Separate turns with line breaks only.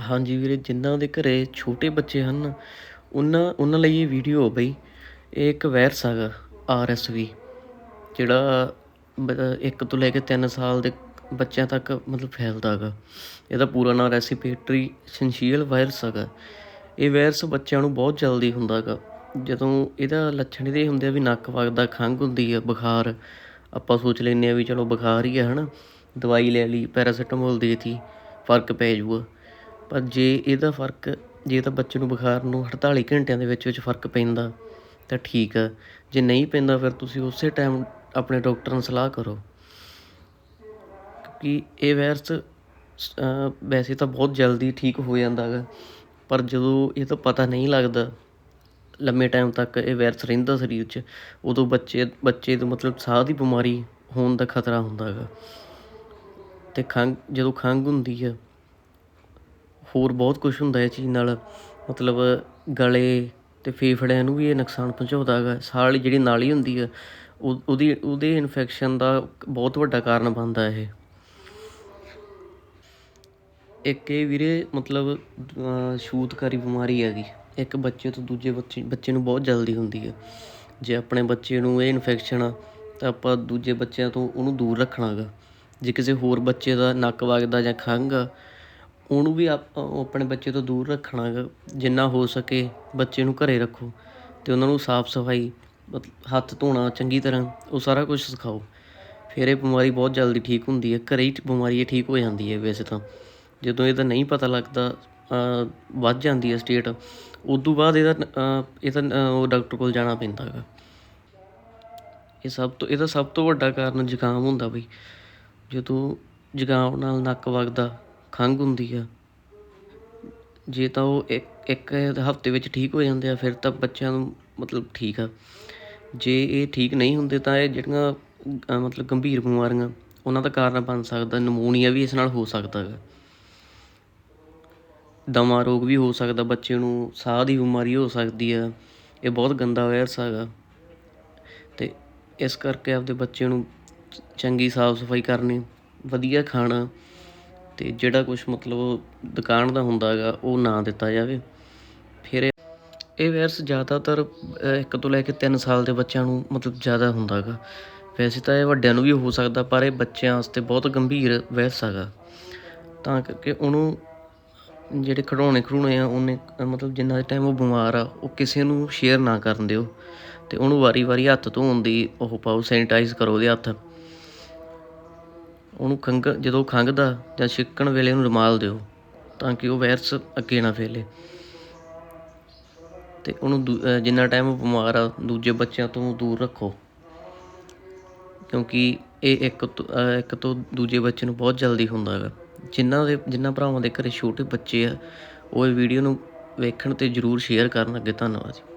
ਹਾਂਜੀ ਵੀਰੇ ਜਿਨ੍ਹਾਂ ਦੇ ਘਰੇ ਛੋਟੇ ਬੱਚੇ ਹਨ, ਉਹਨਾਂ ਉਹਨਾਂ ਲਈ ਇਹ ਵੀਡੀਓ ਆ ਬਈ। ਇਹ ਇੱਕ ਵਾਇਰਸ ਹੈਗਾ ਆਰਐਸਵੀ ਜਿਹੜਾ ਇੱਕ ਤੋਂ ਲੈ ਕੇ 3 ਸਾਲ ਦੇ ਬੱਚਿਆਂ ਤੱਕ ਮਤਲਬ ਫੈਲਦਾ ਹੈਗਾ। ਇਹਦਾ ਪੂਰਾ ਨਾਮ ਰੈਸੀਪੇਟਰੀ ਸਿੰਸ਼ੀਅਲ ਵਾਇਰਸ ਹੈਗਾ ਇਹ ਵਾਇਰਸ ਬੱਚਿਆਂ ਨੂੰ ਬਹੁਤ ਜਲਦੀ ਹੁੰਦਾ ਹੈਗਾ। ਜਦੋਂ ਇਹਦਾ ਲੱਛਣ ਇਹਦੇ ਹੁੰਦੇ ਆ ਵੀ ਨੱਕ ਵਗਦਾ, ਖੰਘ ਹੁੰਦੀ ਆ, ਬੁਖਾਰ। ਆਪਾਂ ਸੋਚ ਲੈਂਦੇ ਆ ਵੀ ਚਲੋ ਬੁਖਾਰ ਹੀ ਆ, ਹਨਾ। ਦਵਾਈ ਲੈ ਲਈ, ਪੈਰਾਸੀਟਾਮੋਲ ਦੇ ਦਿੱਤੀ ਫ਼ਰਕ ਪੈ ਜਾਊਗਾ ਪਰ ਜੇ ਇਹਦਾ ਫ਼ਰਕ, ਜੇ ਤਾਂ ਬੱਚੇ ਨੂੰ ਬੁਖਾਰ ਨੂੰ 48 ਘੰਟਿਆਂ ਦੇ ਵਿੱਚ ਵਿੱਚ ਫ਼ਰਕ ਪੈਂਦਾ, ਤਾਂ ਠੀਕ ਆ। ਜੇ ਨਹੀਂ ਪੈਂਦਾ ਫਿਰ ਤੁਸੀਂ ਉਸੇ ਟਾਈਮ ਆਪਣੇ ਡਾਕਟਰ ਨਾਲ ਸਲਾਹ ਕਰੋ। ਕਿਉਂਕਿ ਇਹ ਵਾਇਰਸ ਵੈਸੇ ਤਾਂ ਬਹੁਤ ਜਲਦੀ ਠੀਕ ਹੋ ਜਾਂਦਾ ਹੈਗਾ ਪਰ ਜਦੋਂ ਇਹ ਤਾਂ ਪਤਾ ਨਹੀਂ ਲੱਗਦਾ, ਲੰਮੇ ਟਾਈਮ ਤੱਕ ਇਹ ਵਾਇਰਸ ਰਹਿੰਦਾ ਸਰੀਰ 'ਚ, ਉਦੋਂ ਬੱਚੇ ਬੱਚੇ ਤੋਂ ਮਤਲਬ ਸਾਹ ਦੀ ਬਿਮਾਰੀ ਹੋਣ ਦਾ ਖਤਰਾ ਹੁੰਦਾ ਹੈਗਾ ਤੇ ਖੰਘ, ਜਦੋਂ ਖੰਘ ਹੁੰਦੀ ਆ ਹੋਰ ਬਹੁਤ ਕੁਝ ਹੁੰਦਾ ਇਹ ਚੀਜ਼ ਨਾਲ। ਮਤਲਬ ਗਲੇ ਅਤੇ ਫੇਫੜਿਆਂ ਨੂੰ ਵੀ ਇਹ ਨੁਕਸਾਨ ਪਹੁੰਚਾਉਂਦਾ ਹੈਗਾ। ਸਾਹ ਵਾਲੀ ਜਿਹੜੀ ਨਾਲੀ ਹੁੰਦੀ ਆ, ਉਹ- ਉਹਦੀ, ਉਹਦੇ ਇਨਫੈਕਸ਼ਨ ਦਾ ਬਹੁਤ ਵੱਡਾ ਕਾਰਨ ਬਣਦਾ ਇਹ। ਇੱਕ ਇਹ ਵੀਰੇ, ਮਤਲਬ ਛੂਤਕਾਰੀ ਬਿਮਾਰੀ ਹੈਗੀ। ਇੱਕ ਬੱਚੇ ਤੋਂ ਦੂਜੇ ਬੱਚੇ ਬੱਚੇ ਨੂੰ ਬਹੁਤ ਜਲਦੀ ਹੁੰਦੀ ਹੈ ਜੇ ਆਪਣੇ ਬੱਚੇ ਨੂੰ ਇਹ ਇਨਫੈਕਸ਼ਨ ਆ, ਤਾਂ ਆਪਾਂ ਦੂਜੇ ਬੱਚਿਆਂ ਤੋਂ ਉਹਨੂੰ ਦੂਰ ਰੱਖਣਾ ਗਾ ਜੇ ਕਿਸੇ ਹੋਰ ਬੱਚੇ ਦਾ ਨੱਕ ਵਗਦਾ ਜਾਂ ਖੰਘ ਆ ਉਹਨੂੰ ਵੀ ਆਪ ਉਹ ਆਪਣੇ ਬੱਚੇ ਤੋਂ ਦੂਰ ਰੱਖਣਾ ਗਾ, ਜਿੰਨਾ ਹੋ ਸਕੇ ਬੱਚੇ ਨੂੰ ਘਰੇ ਰੱਖੋ ਅਤੇ ਉਹਨਾਂ ਨੂੰ ਸਾਫ਼ ਸਫ਼ਾਈ ਮਤਲਬ ਹੱਥ ਧੋਣਾ ਚੰਗੀ ਤਰ੍ਹਾਂ, ਉਹ ਸਾਰਾ ਕੁਝ ਸਿਖਾਓ। ਫਿਰ ਇਹ ਬਿਮਾਰੀ ਬਹੁਤ ਜਲਦੀ ਠੀਕ ਹੁੰਦੀ ਹੈ, ਘਰੇ ਹੀ ਬਿਮਾਰੀ ਇਹ ਠੀਕ ਹੋ ਜਾਂਦੀ ਹੈ ਵੈਸੇ ਤਾਂ। ਜਦੋਂ ਇਹਦਾ ਨਹੀਂ ਪਤਾ ਲੱਗਦਾ ਵੱਧ ਜਾਂਦੀ ਹੈ ਸਟੇਟ ਉਦੋਂ ਬਾਅਦ ਇਹਦਾ ਇਹਦਾ ਉਹ ਡਾਕਟਰ ਕੋਲ ਜਾਣਾ ਪੈਂਦਾ ਹੈਗਾ ਇਹ ਸਭ ਤੋਂ, ਇਹਦਾ ਸਭ ਤੋਂ ਵੱਡਾ ਕਾਰਨ ਜ਼ੁਕਾਮ ਹੁੰਦਾ ਬਈ। ਜਦੋਂ ਜ਼ੁਕਾਮ ਨਾਲ ਨੱਕ ਵਗਦਾ ਖੰਘ ਹੁੰਦੀ ਆ। ਜੇ ਤਾਂ ਉਹ ਇੱਕ ਇੱਕ ਹਫ਼ਤੇ ਵਿੱਚ ਠੀਕ ਹੋ ਜਾਂਦੇ ਆ, ਫਿਰ ਤਾਂ ਬੱਚਿਆਂ ਨੂੰ ਮਤਲਬ ਠੀਕ ਆ। ਜੇ ਇਹ ਠੀਕ ਨਹੀਂ ਹੁੰਦੇ ਤਾਂ ਇਹ ਜਿਹੜੀਆਂ ਮਤਲਬ ਗੰਭੀਰ ਬਿਮਾਰੀਆਂ, ਉਹਨਾਂ ਦਾ ਕਾਰਨ ਬਣ ਸਕਦਾ, ਨਮੂਨੀਆ ਵੀ ਇਸ ਨਾਲ ਹੋ ਸਕਦਾ ਹੈਗਾ ਦਮਾ ਰੋਗ ਵੀ ਹੋ ਸਕਦਾ, ਬੱਚੇ ਨੂੰ ਸਾਹ ਦੀ ਬਿਮਾਰੀ ਹੋ ਸਕਦੀ ਆ। ਇਹ ਬਹੁਤ ਗੰਦਾ ਵਾਇਰਸ ਹੈਗਾ। ਤੇ ਇਸ ਕਰਕੇ ਆਪਦੇ ਬੱਚੇ ਨੂੰ ਚੰਗੀ ਸਾਫ਼ ਸਫ਼ਾਈ ਕਰਨੀ, ਵਧੀਆ ਖਾਣਾ ਅਤੇ ਜਿਹੜਾ ਕੁਛ ਮਤਲਬ ਦੁਕਾਨ ਦਾ ਹੁੰਦਾ ਹੈਗਾ, ਉਹ ਨਾ ਦਿੱਤਾ ਜਾਵੇ। ਫਿਰ ਇਹ ਵਾਇਰਸ ਜ਼ਿਆਦਾਤਰ ਇੱਕ ਤੋਂ ਲੈ ਕੇ 3 ਸਾਲ ਦੇ ਬੱਚਿਆਂ ਨੂੰ ਮਤਲਬ ਜ਼ਿਆਦਾ ਹੁੰਦਾ ਹੈਗਾ। ਵੈਸੇ ਤਾਂ ਇਹ ਵੱਡਿਆਂ ਨੂੰ ਵੀ ਹੋ ਸਕਦਾ, ਪਰ ਇਹ ਬੱਚਿਆਂ ਵਾਸਤੇ ਬਹੁਤ ਗੰਭੀਰ ਵਾਇਰਸ ਹੈਗਾ। ਤਾਂ ਕਰਕੇ ਉਹਨੂੰ ਜਿਹੜੇ ਖਿਡੌਣੇ ਖਿਡੌਣੇ ਆ, ਉਹਨੇ, ਮਤਲਬ ਜਿੰਨਾ ਟਾਈਮ ਉਹ ਬਿਮਾਰ ਆ, ਉਹ ਕਿਸੇ ਨੂੰ ਸ਼ੇਅਰ ਨਾ ਕਰਨ ਦਿਓ। ਤੇ ਉਹਨੂੰ ਵਾਰੀ-ਵਾਰੀ ਹੱਥ ਧੋਣ ਦੀ ਉਹ ਪਾਓ ਸੈਨੀਟਾਈਜ਼ ਕਰੋ ਉਹਦੇ ਹੱਥ। ਉਹਨੂੰ ਖੰਘ, ਜਦੋਂ ਖੰਘਦਾ ਜਾਂ ਛਿੱਕਣ ਵੇਲੇ ਉਹਨੂੰ ਰੁਮਾਲ ਦਿਓ ਤਾਂ ਕਿ ਉਹ ਵਾਇਰਸ ਅੱਗੇ ਨਾ ਫੈਲੇ। ਤੇ ਉਹਨੂੰ ਦੂ- ਜਿੰਨਾ ਟਾਈਮ ਉਹ ਬਿਮਾਰ ਆ, ਦੂਜੇ ਬੱਚਿਆਂ ਤੋਂ ਦੂਰ ਰੱਖੋ। ਕਿਉਂਕਿ ਇਹ ਇੱਕ ਤੋਂ ਇੱਕ ਤੋਂ ਦੂਜੇ ਬੱਚੇ ਨੂੰ ਬਹੁਤ ਜਲਦੀ ਹੁੰਦਾ ਹੈਗਾ। ਜਿਨ੍ਹਾਂ ਦੇ ਜਿਨ੍ਹਾਂ ਭਰਾਵਾਂ ਦੇ ਘਰੇ ਛੋਟੇ ਬੱਚੇ ਆ, ਉਹ ਇਹ ਵੀਡੀਓ ਨੂੰ ਵੇਖਣ ਤੇ ਜਰੂਰ ਸ਼ੇਅਰ ਕਰਨ ਅੱਗੇ। ਧੰਨਵਾਦ ਜੀ।